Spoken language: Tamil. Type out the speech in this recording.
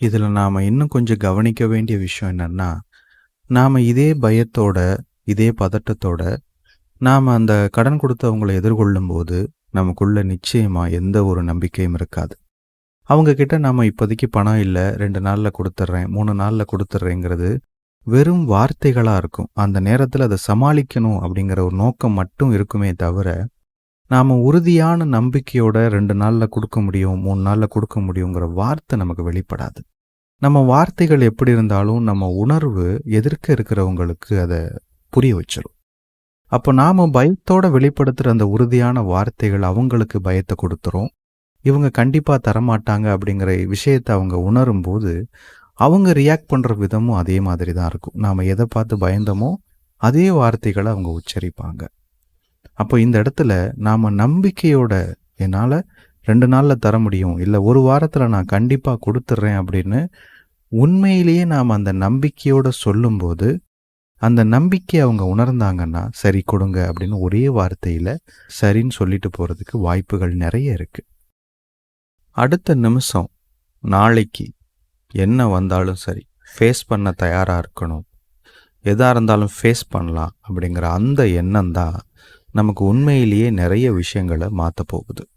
இதில் நாம் இன்னும் கொஞ்சம் கவனிக்க வேண்டிய விஷயம் என்னென்னா நாம் இதே பயத்தோட இதே பதட்டத்தோட நாம் அந்த கடன் கொடுத்தவங்களை எதிர்கொள்ளும் போது நமக்குள்ள நிச்சயமாக எந்த ஒரு நம்பிக்கையும் இருக்காது. அவங்க கிட்ட நாம் இப்போதைக்கு பணம் இல்லை ரெண்டு நாளில் கொடுத்துட்றேன் மூணு நாளில் கொடுத்துட்றேங்கிறது வெறும் வார்த்தைகளாக இருக்கும். அந்த நேரத்தில் அதை சமாளிக்கணும் அப்படிங்கிற ஒரு நோக்கம் மட்டும் இருக்குமே தவிர நாம் உறுதியான நம்பிக்கையோட ரெண்டு நாளில் கொடுக்க முடியும் மூணு நாளில் கொடுக்க முடியுங்கிற வார்த்தை நமக்கு வெளிப்படாது. நம்ம வார்த்தைகள் எப்படி இருந்தாலும் நம்ம உணர்வு எதிர்க்க இருக்கிறவங்களுக்கு அதை புரிய வச்சிடும் அப்போ நாம் பயத்தோட வெளிப்படுத்துகிற அந்த உறுதியான வார்த்தைகள் அவங்களுக்கு பயத்தை கொடுத்துரும். இவங்க கண்டிப்பாக தரமாட்டாங்க அப்படிங்கிற விஷயத்தை அவங்க உணரும் போது அவங்க ரியாக்ட் பண்ணுற விதமும் அதே மாதிரி தான் இருக்கும். நாம் எதை பார்த்து பயந்தோமோ அதே வார்த்தைகளை அவங்க உச்சரிப்பாங்க. அப்போ இந்த இடத்துல நாம் நம்பிக்கையோட என்னால் ரெண்டு நாளில் தர முடியும். இல்லை ஒரு வாரத்தில் நான் கண்டிப்பாக கொடுத்துட்றேன் அப்படின்னு உண்மையிலேயே நாம் அந்த நம்பிக்கையோட சொல்லும்போது அந்த நம்பிக்கை அவங்க உணர்ந்தாங்கன்னா சரி கொடுங்க அப்படின்னு ஒரே வார்த்தையில் சரின்னு சொல்லிட்டு போகிறதுக்கு வாய்ப்புகள் நிறைய இருக்குது அடுத்த நிமிஷம் நாளைக்கு என்ன வந்தாலும் சரி ஃபேஸ் பண்ண தயாராக இருக்கணும். எதாக இருந்தாலும் ஃபேஸ் பண்ணலாம் அப்படிங்கிற அந்த எண்ணம் தான் நமக்கு உண்மையிலேயே நிறைய விஷயங்களை மாற்ற போகுது.